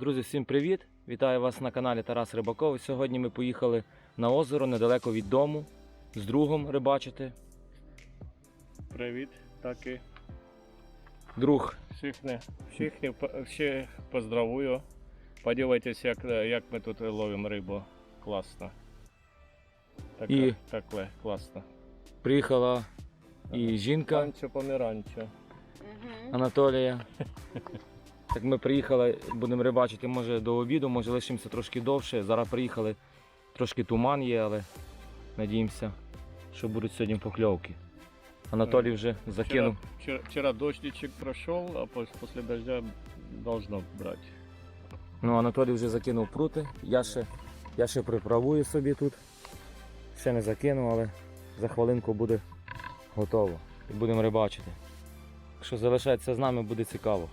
Друзі, всім привіт! Вітаю вас на каналі Тарас Рибаков. Сьогодні ми поїхали на озеро недалеко від дому з другом рибачити. Привіт, таки. Друг Всіх, не, всіх, не, всіх поздравую. Подивитесь, як, як ми тут ловимо рибу. Класно. Так, І- так, ле- класно. приїхала і жінка Панчо поміранчо. Анатолія. Так ми приїхали, будемо рибачити, може до обіду, може лишимося трошки довше. Зараз приїхали, трошки туман є, але надіємося, що будуть сьогодні покльовки. Анатолій вже закинув. Вчора, вчора, дождичек пройшов, а після дождя должно брати. Ну, Анатолій вже закинув прути. Я ще, я ще приправую собі тут. Ще не закинув, але за хвилинку буде готово. І будемо рибачити. Якщо залишається з нами, буде цікаво.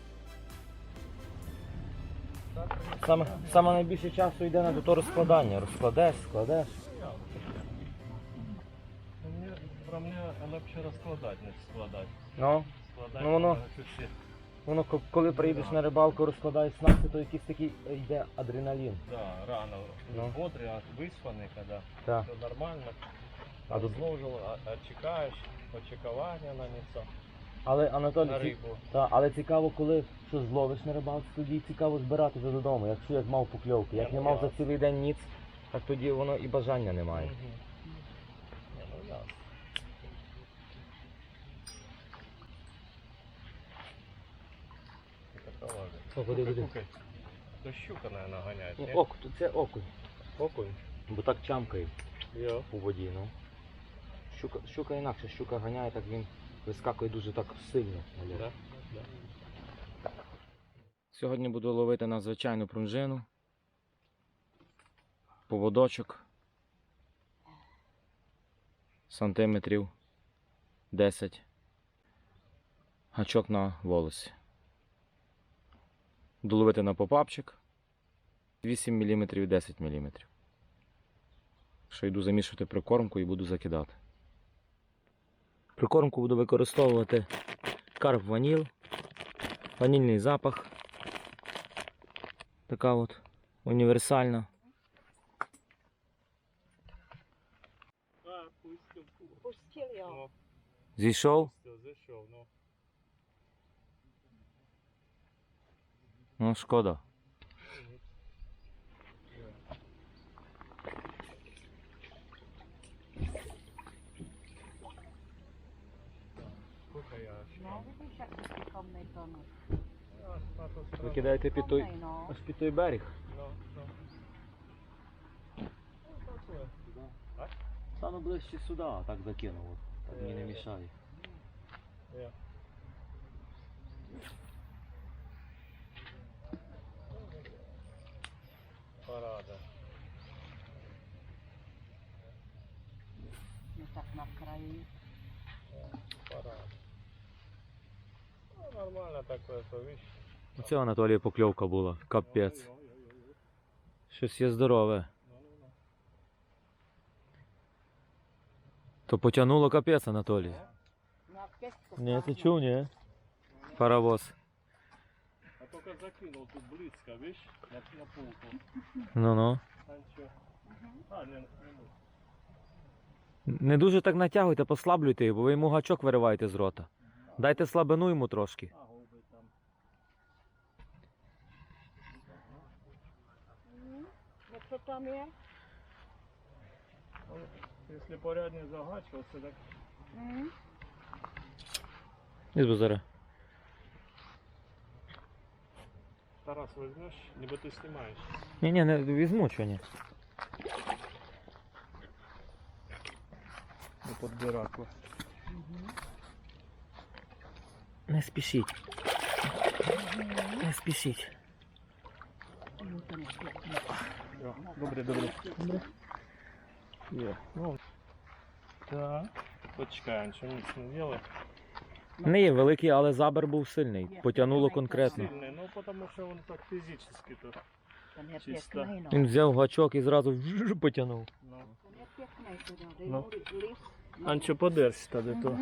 Саме, саме найбільше часу йде на до розкладання. Розкладеш, складеш. Про мене легше розкладати, не складати. Ну, Складати Ну, воно- воно коли приїдеш на рибалку, розкладаєш снасти, то якийсь такий йде адреналін. Да, рано. Ну. Бодрий, а виспаний, коли Так. все нормально. А тут- а, а чекаєш, очікування на місце, Але Анатолій, на ці- рибу. Та, але цікаво, коли що зловиш на рибалці, тоді цікаво збирати вже додому, якщо як мав покльовки. Як не мав за цілий день ніц, так тоді воно і бажання немає. Мгм. Ні, ну ясно. Це така ладно. О, ходи, ходи. Слухай, То щука, наверное, ганяє. ні? Ок, це окунь, Окунь. бо так чамкає Йо. у воді. Ну. Щука, щука інакше, щука ганяє, так він вискакує дуже так сильно. Да? Да. Сьогодні буду ловити на звичайну пружину. Поводочок. Сантиметрів 10. Гачок на волосі. Буду ловити на попапчик. 8 мм 10 мм. Що йду замішувати прикормку і буду закидати. Прикормку буду використовувати карп ваніл, ванільний запах. Така от універсальна. Ну, Зійшов? ну. Ну, шкода. Слухай, я Ну, видиш, як ти скромний тонус. Ви кидаєте під той, ну. аж під той берег. Ну, ну. Так, е. Саме ближче сюди, а так закинув. Так мені не мішає. Парада. Ну так на краю. Парада. Нормально такое, то віч. Оце Анатолія покльовка була. Капець. Щось є здорове. То потягнуло капець, Анатолій. Ні, ти чув, ні? Паровоз. А только закинул тут близко, видишь, на, на полку. Ну-ну. Не, не. Не дуже так натягуйте, послаблюйте бо ви йому гачок вириваєте з рота. Дайте слабину йому трошки. Голуби там. Є? Если порядне загачиваться, так? Із базара. Тарас возьмешь, либо ты снимаешь. Ні, ні, не візьму що ні. Ну, подбираку. Не спішіть. Не спішіть. Ну. Добре, добре. Добре. Є. Ну, так. Почекаємо, нічого ніч не делай. Не є великий, але забер був сильний. Потягнуло конкретно. Сильний, ну потому що він так фізично тут. То Чисто. ну. Він взяв гачок і зразу потягнув. Ну. Туди. Ну. Анчо подерсь тоді то.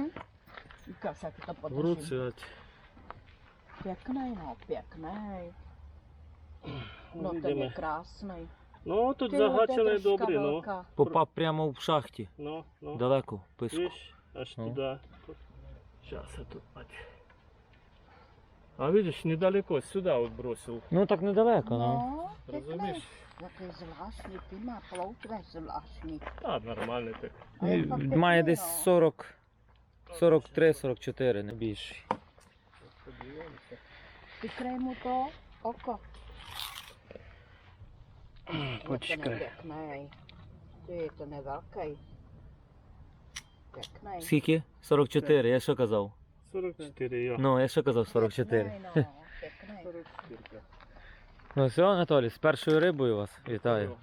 Мгм. І каса ти то В руці. от. П'ятний, ну, п'ятний. No ten Vidíme. je krásný. No, тут загачений добрий, ну. Попав прямо в шахті. Ну, ну. Далеко, в писку. Видишь, аж Ну. Тут. Сейчас я тут, мать. А видишь, недалеко, сюда вот бросил. Ну так недалеко, ну. No, pěkný. Rozumíš? Jaký zvláštní, ty má ploutve zvláštní. А, нормальный так. Fakt pěkný, Має десь no. 40, 43-44, не більше. Je pěkný. Ty, ten je velký. Pěkný. Скільки? 44, я що казав? 44, йо. Ну, я що казав 44. Pěkný, no, pěkný. 44. Ну все, Анатолій, з першою рибою вас вітаю.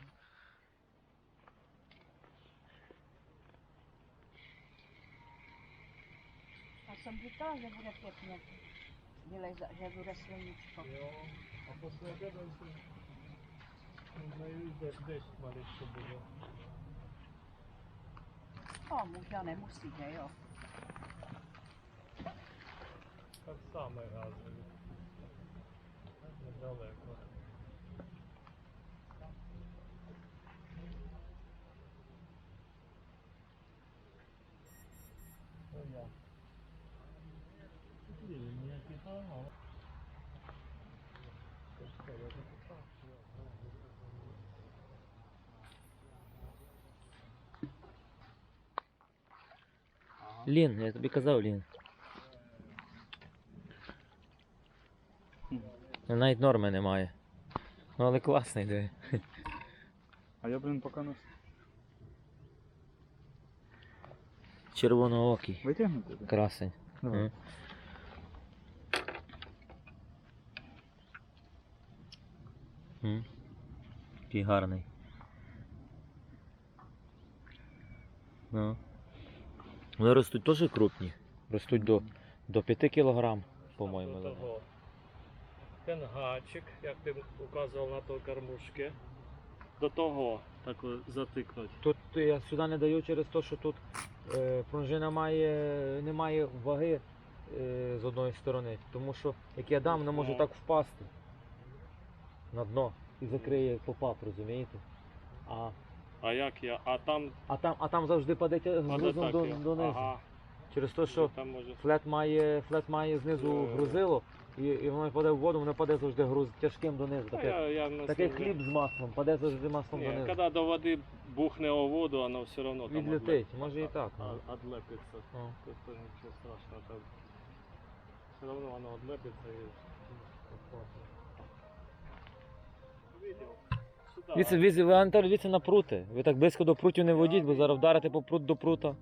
jsem říkala, že bude pěkně. Dělej, že bude sluníčko. Jo, a posledně dojde. Nejvíc dešť maličko bylo. No, možná nemusí, že jo. Tak samé házeli. Лін, я тобі казав, Лін. Навіть норми немає. Ну але класний диви. А я, блин, пока нас Червоноокий. витягнути. Красень. Давай. М. Який гарний. Ну. Вони ростуть теж крупні. Ростуть до, до 5 кг, по-моєму. До того. Ten гачик, як ти указував на той кормушки, до того так затикнуть. Тут я сюди не даю через те, що тут е, пружина має, не має ваги е, з одної сторони. Тому що як я дам, вона може так впасти на дно і закриє попап, розумієте? А, А як я? А там а, там, а там завжди паде тя- паде грузом так. до, я. донизу. Ага. Через те, що там може. флет має, флет має знизу Е. грузило, і, і воно паде в воду, воно паде завжди груз тяжким донизу. Та Таке, я, я на такий собі- хліб з маслом, паде завжди маслом Ні, донизу. коли до води бухне у воду, воно все одно там Відлетить, може і так. а- Одлепиться. О. Тобто нічого страшного. Там все одно воно одлепиться і. Віце, віце, ви Анатолій, дивіться на прути. Ви так близько до прутів не водіть, бо зараз вдарите по прут до прута.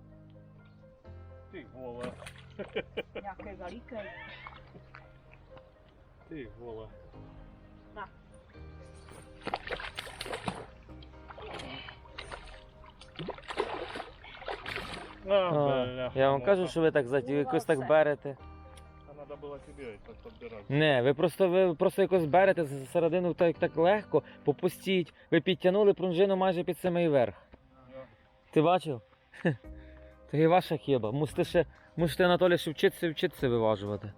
Ти гола. Nějaký veliký. Ти гола. На. А, А, бля. я вам кажу, що ви так заті, якось так берете. А надо було тебе это подбирать. Не, ви просто ви просто якось берете з середину так, так легко, попустіть. Ви підтягнули пружину майже під самий верх. Ти бачив? Це і ваша хіба. Мусите ще, мусите Анатолій ще вчитися вчитися виважувати.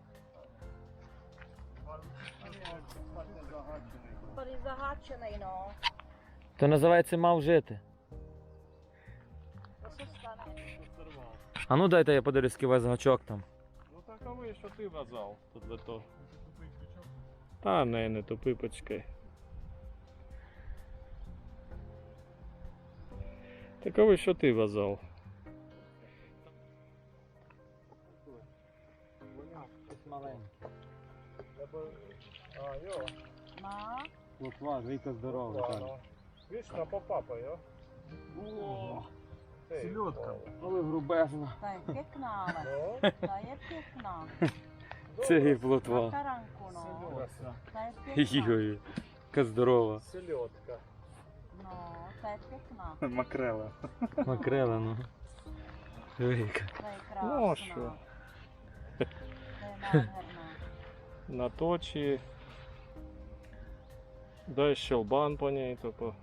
Zaháčený, no. То називається мав жити. А ну дайте я подивлюсь, який у вас гачок там. А що ти вязав тут для того. Та не, не тупи, почекай. Так а що ти вязав? А, йо. Má. Лотва, віка здорова. Видиш, попапа, йо? Селедка. але грубезна. Ta je pěkná, ale. Ну, Ta je. Це і плотва. Йой, яка здорова. Селедка. Ta je pěkná. Макрела. Макрела, ну. Je krásná. Ну, що? На точі. Дай щелбан по ній, типу.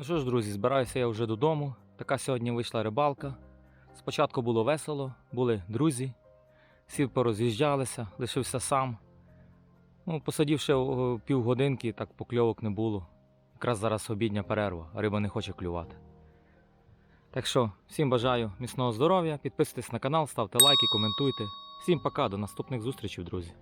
Ну що ж, друзі, збираюся я вже додому. Така сьогодні вийшла рибалка. Спочатку було весело, були друзі, всі пороз'їжджалися, лишився сам. Ну, посадівши півгодинки, так покльовок не було. Якраз зараз обідня перерва, риба не хоче клювати. Так що, всім бажаю міцного здоров'я, підписуйтесь на канал, ставте лайки, коментуйте. Всім пока, до наступних зустрічей, друзі.